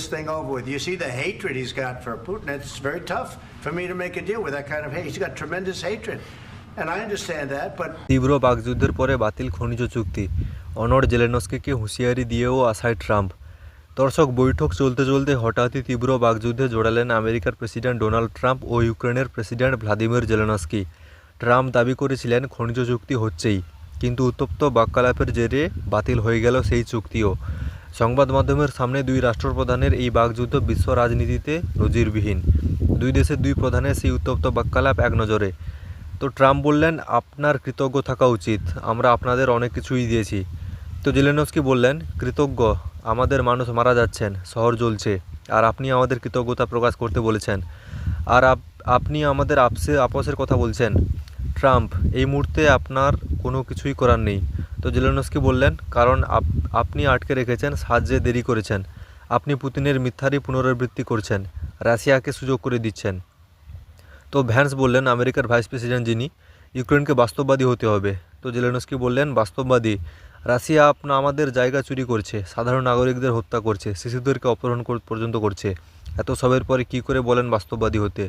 this thing over with. You see the hatred he's got for Putin. It's very tough for me to make a deal with that kind of hate. He's got tremendous hatred. And I understand that, but তীব্র বাকযুদ্ধের পরে বাতিল খনিজ চুক্তি অনর জেলেনস্কিকে হুঁশিয়ারি দিয়েও আসায় Trump দর্শক বৈঠক চলতে চলতে হঠাৎই তীব্র বাকযুদ্ধে জড়ালেন আমেরিকার প্রেসিডেন্ট ডোনাল্ড ট্রাম্প ও ইউক্রেনের প্রেসিডেন্ট ভ্লাদিমির জেলেনস্কি ট্রাম্প দাবি করেছিলেন খনিজ চুক্তি হচ্ছেই কিন্তু উত্তপ্ত বাক্যালাপের জেরে বাতিল হয়ে গেল সেই চুক্তিও সংবাদ মাধ্যমের সামনে দুই রাষ্ট্রপ্রধানের এই বাকযুদ্ধ বিশ্ব রাজনীতিতে নজিরবিহীন। দুই দেশের দুই প্রধানের সেই উত্তপ্ত বাক্যালাপ এক নজরে। তো ট্রাম্প বললেন, আপনার কৃতজ্ঞ থাকা উচিত, আমরা আপনাদের অনেক কিছুই দিয়েছি। তো জেলেনস্কি বললেন, কৃতজ্ঞ, আমাদের মানুষ মারা যাচ্ছেন, শহর জ্বলছে, আর আপনি আমাদের কৃতজ্ঞতা প্রকাশ করতে বলেছেন। আর আপ- আপনি আমাদের আপসে, আপসের কথা বলছেন। ট্রাম্প, এই মুহূর্তে আপনার কোনো কিছুই করার নেই। তো জেলেনস্কি বললেন, কারণ আপ- আপনি আটকে রেখেছেন সাহায্যে দেরি করেছেন। আপনি পুতিনের মিথ্যারই পুনরাবৃত্তি করছেন, রাশিয়াকে সুযোগ করে দিচ্ছেন। তো ভ্যান্স বললেন, আমেরিকার ভাইস প্রেসিডেন্ট যিনি, ইউক্রেনকে বাস্তববাদী হতে হবে। তো জেলেনস্কি বললেন, বাস্তববাদী। রাশিয়া আপনা আমাদের জায়গা চুরি করছে, সাধারণ নাগরিকদের হত্যা করছে, শিশুদেরকে অপহরণ পর্যন্ত করছে। এত সবের পরে কি করে বলেন বাস্তববাদী হতে?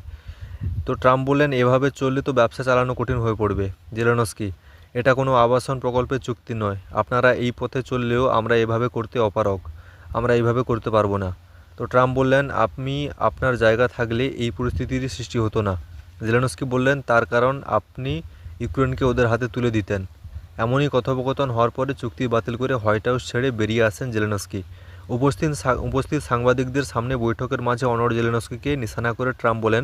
তো ট্রাম্প বললেন, এভাবে চললে তো ব্যবসা চালানো কঠিন হয়ে পড়বে। জেলেনস্কি এটা কোনো আবাসন প্রকল্পের চুক্তি নয়। আপনারা এই পথে চললেও আমরা এভাবে করতে অপারগ। আমরা এইভাবে করতে পারব না। তো ট্রাম্প বললেন, আপনি আপনার জায়গা থাকলে এই পরিস্থিতির সৃষ্টি হতো না। জেলেনস্কি বললেন, তার কারণ আপনি ইউক্রেনকে ওদের হাতে তুলে দিতেন। এমনই কথোপকথন হওয়ার পরে চুক্তি বাতিল করে হোয়াইট হাউস ছেড়ে বেরিয়ে আসেন জেলেনস্কি। উপস্থিত উপস্থিত সাংবাদিকদের সামনে বৈঠকের মাঝে অনর জেলেনস্কিকে নিশানা করে ট্রাম্প বলেন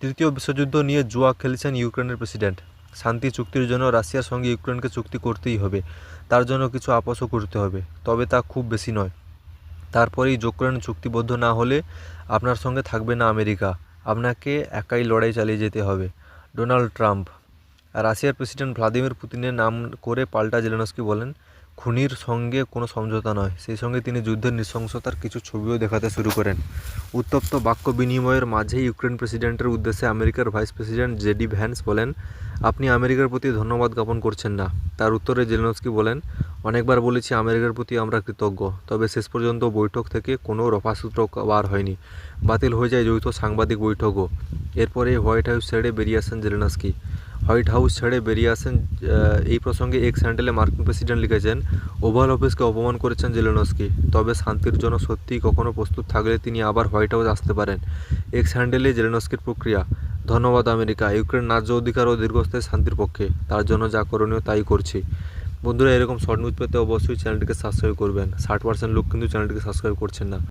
তৃতীয় বিশ্বযুদ্ধ নিয়ে জুয়া খেলছেন ইউক্রেনের প্রেসিডেন্ট। শান্তি চুক্তির জন্য রাশিয়ার সঙ্গে ইউক্রেনকে চুক্তি করতেই হবে। তার জন্য কিছু আপসও করতে হবে, তবে তা খুব বেশি নয়। তারপরেই ইউক্রেন চুক্তিবদ্ধ না হলে আপনার সঙ্গে থাকবে না আমেরিকা। আপনাকে একাই লড়াই চালিয়ে যেতে হবে, ডোনাল্ড ট্রাম্প। রাশিয়ার প্রেসিডেন্ট ভ্লাদিমির পুতিনের নাম করে পাল্টা জেলেনস্কি বলেন খুনির সঙ্গে কোনো সমঝোতা নয়। সেই সঙ্গে তিনি যুদ্ধের নৃশংসতার কিছু ছবিও দেখাতে শুরু করেন। উত্তপ্ত বাক্য বিনিময়ের মাঝে ইউক্রেন প্রেসিডেন্টের উদ্দেশ্যে আমেরিকার ভাইস প্রেসিডেন্ট জেডি ভ্যান্স বলেন, আপনি আমেরিকার প্রতি ধন্যবাদ জ্ঞাপন করছেন না। তার উত্তরে জেলেনস্কি বলেন, অনেকবার বলেছি আমেরিকার প্রতি আমরা কৃতজ্ঞ, তবে শেষ পর্যন্ত বৈঠক থেকে কোনো রফাসূত্র বার হয়নি। বাতিল হয়ে যায় যৌথ সাংবাদিক বৈঠকও। এরপরে হোয়াইট হাউস ছেড়ে বেরিয়ে আসেন জেলেনস্কি। হোয়াইট হাউস ছেড়ে বেরিয়ে আসেন এই প্রসঙ্গে এক স্যান্ডেলে মার্কিন প্রেসিডেন্ট লিখেছেন, ওভাল অফিসকে অপমান করেছেন জেলেনস্কি, তবে শান্তির জন্য সত্যিই কখনো প্রস্তুত থাকলে তিনি আবার হোয়াইট হাউস আসতে পারেন। এক স্যান্ডেলে জেলেনস্কির প্রক্রিয়া, ধন্যবাদ আমেরিকা, ইউক্রেন ন্যায্য অধিকার ও দীর্ঘস্থায়ী শান্তির পক্ষে, তার জন্য যা করণীয় তাই করছি। বন্ধুরা, এরকম শর্ট নিউজ পেতে অবশ্যই চ্যানেলটিকে সাবস্ক্রাইব করবেন। ষাট পার্সেন্ট লোক কিন্তু চ্যানেলটিকে সাবস্ক্রাইব করছেন না।